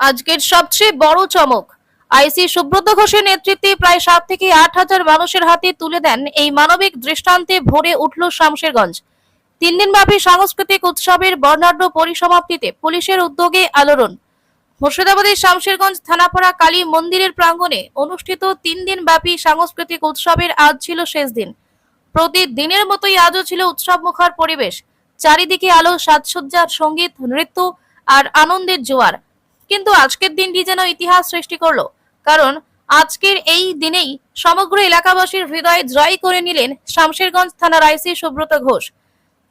আজকের সবচেয়ে বড় চমক। আইসি সুব্রত ঘোষের নেতৃত্বে প্রায় সাত থেকে আট হাজার মানুষের হাতে তুলে দেন এই মানবিক দৃষ্টান্তে ভরে উঠল শামশেরগঞ্জ। তিন দিনব্যাপী সাংস্কৃতিক উৎসবের বর্ণাঢ্য পরিসমাপ্তিতে পুলিশের উদ্যোগে আলোড়ন। মুর্শিদাবাদের শামশেরগঞ্জ থানাপাড়া কালী মন্দিরের প্রাঙ্গণে অনুষ্ঠিত তিন দিন ব্যাপী সাংস্কৃতিক উৎসবের আজ ছিল শেষ দিন। প্রতিদিনের মতোই আজও ছিল উৎসব মুখর পরিবেশ। চারিদিকে আলো, সাজসজ্জার সংগীত, নৃত্য আর আনন্দের জোয়ার। কিন্তু আজকের দিনটি যেন ইতিহাস সৃষ্টি করল। কারণ আজকের এই দিনেই সমগ্র এলাকাবাসীর হৃদয় জয় করে নিলেন শামশেরগঞ্জ থানার আইসি সুব্রত ঘোষ।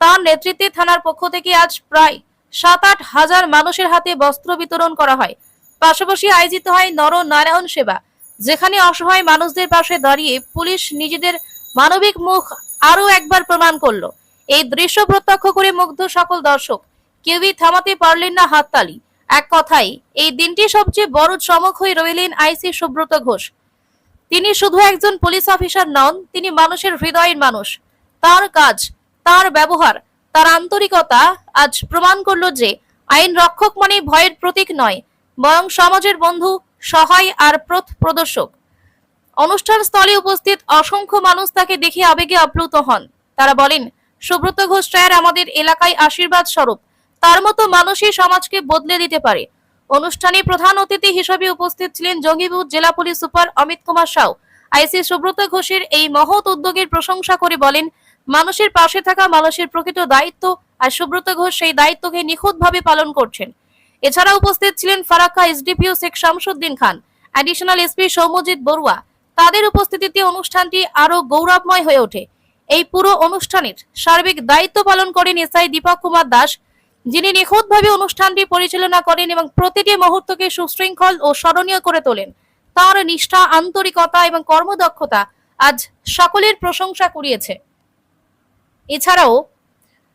তার নেতৃত্বে থানার পক্ষ থেকে আজ প্রায় সাত আট হাজার মানুষের হাতে বস্ত্র বিতরণ করা হয়। পাশাপাশি আয়োজিত হয় নর নারায়ণ সেবা, যেখানে অসহায় মানুষদের পাশে দাঁড়িয়ে পুলিশ নিজেদের মানবিক মুখ আরও একবার প্রমাণ করল। এই দৃশ্য প্রত্যক্ষ করে মুগ্ধ সকল দর্শক। কেউই থামাতে পারলেন না হাততালি। এক কথাই এই দিনটি সবচেয়ে বড় চমক হয়ে রইলেন আইসি সুব্রত ঘোষ। তিনি শুধু একজন পুলিশ অফিসার নন, তিনি মানুষের হৃদয়ের মানুষ। তার কাজ, তার ব্যবহার, তার আন্তরিকতা আজ প্রমাণ করল যে আইন রক্ষক মানে ভয়ের প্রতীক নয়, বরং সমাজের বন্ধু, সহায় আর প্রথ প্রদর্শক। অনুষ্ঠান স্থলে উপস্থিত অসংখ্য মানুষ তাকে দেখে আবেগে আপ্লুত হন। তারা বলেন, সুব্রত ঘোষ স্যার, আমাদের এলাকায় আশীর্বাদ স্বরূপ। তার মতো মানুষই সমাজকে বদলে দিতে পারে। অনুষ্ঠানে প্রধান অতিথি হিসেবে উপস্থিত ছিলেন জঙ্গিপুর জেলা police super Amit Kumar Sau. IC Subrata ঘোষের এই মহৎ উদ্যোগের প্রশংসা করে বলেন, মানুষের পাশে থাকা মানুষের প্রকৃত দায়িত্ব আর সুব্রত ঘোষ সেই দায়িত্বকে নিখুঁতভাবে পালন করছেন। এছাড়া উপস্থিত ছিলেন Farakka SDPO Sheikh Shamsuddin Khan additional SP Soumyajit Barua. তাদের উপস্থিতিতে অনুষ্ঠানটি আরও গৌরবময় হয়ে ওঠে। এই পুরো অনুষ্ঠানের সার্বিক দায়িত্ব পালন করেন এসআই দীপক কুমার দাস যিনি নিখুঁতভাবে অনুষ্ঠানটি পরিচালনা করেন এবং প্রতিটি মুহূর্তকে সুশৃঙ্খল ও স্মরণীয় করে তোলেন। তার নিষ্ঠা, আন্তরিকতা এবং কর্মদক্ষতা আজ সকলের প্রশংসা কুড়িয়েছে। এছাড়াও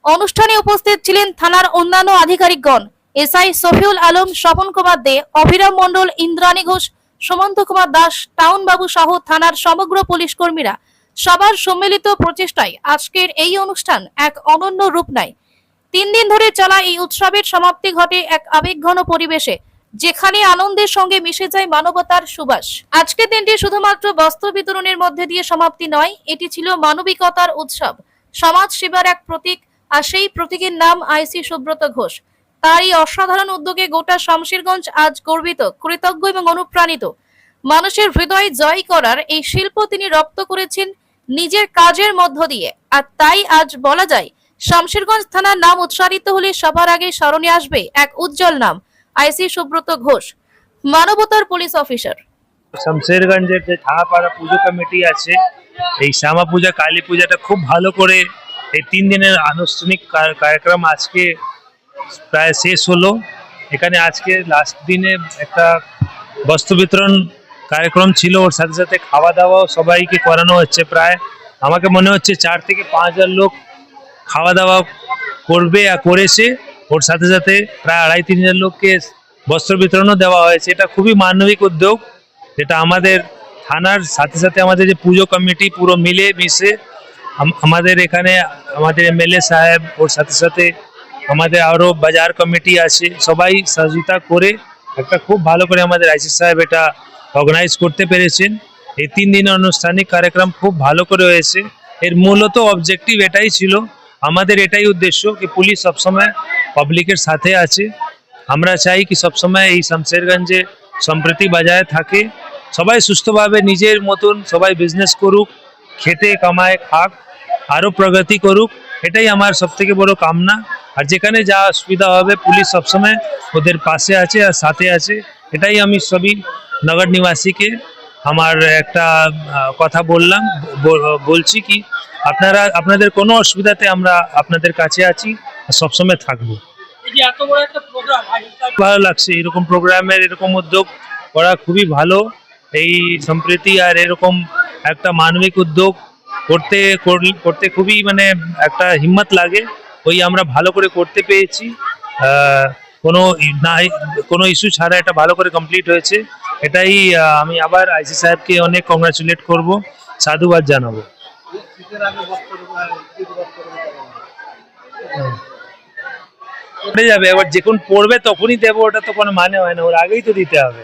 অনুষ্ঠানে উপস্থিত ছিলেন থানার অন্যান্য আধিকারিকগণ এসআই সফিউল আলম, স্বপন কুমার দে, অভিরাম মণ্ডল, ইন্দ্রাণী ঘোষ, সুমন্ত কুমার দাস টাউন বাবু সহ থানার সমগ্র পুলিশ কর্মীরা। সবার সম্মিলিত প্রচেষ্টায় আজকের এই অনুষ্ঠান এক অনন্য রূপ নেয়। তিন দিন ধরে চলা এই উৎসবের সমাপ্তি ঘটে এক আবেগঘন পরিবেশে, যেখানে আনন্দের সঙ্গে মিশে যায় মানবতার সুবাস। আজকের দিনটি শুধুমাত্র বস্ত্র বিতরণের মধ্যে দিয়ে সমাপ্তি নয়, এটি ছিল মানবিকতার উৎসব। সমাজ সেবার এক প্রতীক, আর সেই প্রতীকের নাম আইসি সুব্রত ঘোষ। তার এই অসাধারণ উদ্যোগে গোটা শামশেরগঞ্জ আজ গর্বিত, কৃতজ্ঞ এবং অনুপ্রাণিত। মানুষের হৃদয় জয় করার এই শিল্প তিনি রপ্ত করেছেন নিজের কাজের মধ্য দিয়ে। আর তাই আজ বলা যায় শামশেরগঞ্জ থানার নাম উচ্চারিত হলে সবার আগে স্মরণে আসবে এক উজ্জ্বল নাম, আইসি সুব্রত ঘোষ, মানবতার পুলিশ অফিসার। শামশেরগঞ্জের যে থানাপাড়া পুজো কমিটি আছে, এই শ্যামা পূজা, কালী পূজাটা খুব ভালো করে এই তিন দিনের আনুষ্ঠানিক কার্যক্রম আজকে প্রায় শেষ হলো। এখানে আজকে লাস্ট দিনে একটা বস্ত্র বিতরণ কার্যক্রম ছিল, ওর সাথে সাথে খাওয়া দাওয়াও সবাইকে করানো হচ্ছে প্রায়। আমাকে মনে হচ্ছে চার থেকে পাঁচ হাজার লোক খাওয়া দাওয়া করবে আর করেছে। ওর সাথে সাথে প্রায় আড়াই তিন হাজার লোককে বস্ত্র বিতরণও দেওয়া হয়েছে। এটা খুবই মানবিক উদ্যোগ। যেটা আমাদের থানার সাথে সাথে আমাদের যে পুজো কমিটি পুরো মিলে মিশে আমাদের এখানে আমাদের এমএলএ সাহেব, ওর সাথে সাথে আমাদের আরও বাজার কমিটি আছে। সবাই সহযোগিতা করে একটা খুব ভালো করে আমাদের আইসি সাহেব এটা অর্গানাইজ করতে পেরেছেন। এই তিন দিনের আনুষ্ঠানিক কার্যক্রম খুব ভালো করে হয়েছে। এর মূলত অবজেক্টিভ এটাই ছিল আমাদের এটাই উদ্দেশ্য কি পুলিশ সবসময় পাবলিকের সাথে আছে। আমরা চাই কি সবসময় এই শামশেরগঞ্জে সম্প্রীতি বজায় থাকে। সবাই সুস্থভাবে নিজের মতন সবাই বিজনেস করুক, খেটে কামায় খাক, আরও প্রগতি করুক, এটাই আমার সব থেকে বড় কামনা। আর যেখানে যা অসুবিধা হবে, পুলিশ সবসময় ওদের পাশে আছে আর সাথে আছে। এটাই আমি সবই নগর নিবাসীকে আমার একটা কথা বললাম বলছি কি আপনারা আপনাদের কোনো অসুবিধাতে আমরা আপনাদের কাছে আছি সবসময় থাকব। ভালো লাগছে এরকম প্রোগ্রামের এরকম উদ্যোগ করা খুবই ভালো। এই সম্প্রীতি আর এরকম একটা মানবিক উদ্যোগ করতে করতে খুবই মানে একটা হিম্মত লাগে ওই আমরা ভালো করে করতে পেরেছি। আহ, কোনো না কোনো ইস্যু ছাড়া এটা ভালো করে কমপ্লিট হয়েছে। এটাই আমি আবার আইসি সাহেবকে অনেক কংগ্রাচুলেট করব, সাধুবাদ জানাব পড়ে যাবে এবার যখন পড়বে তখনই দেবো, ওটা তো কোনো মানে হয় না, ওর আগেই তো দিতে হবে?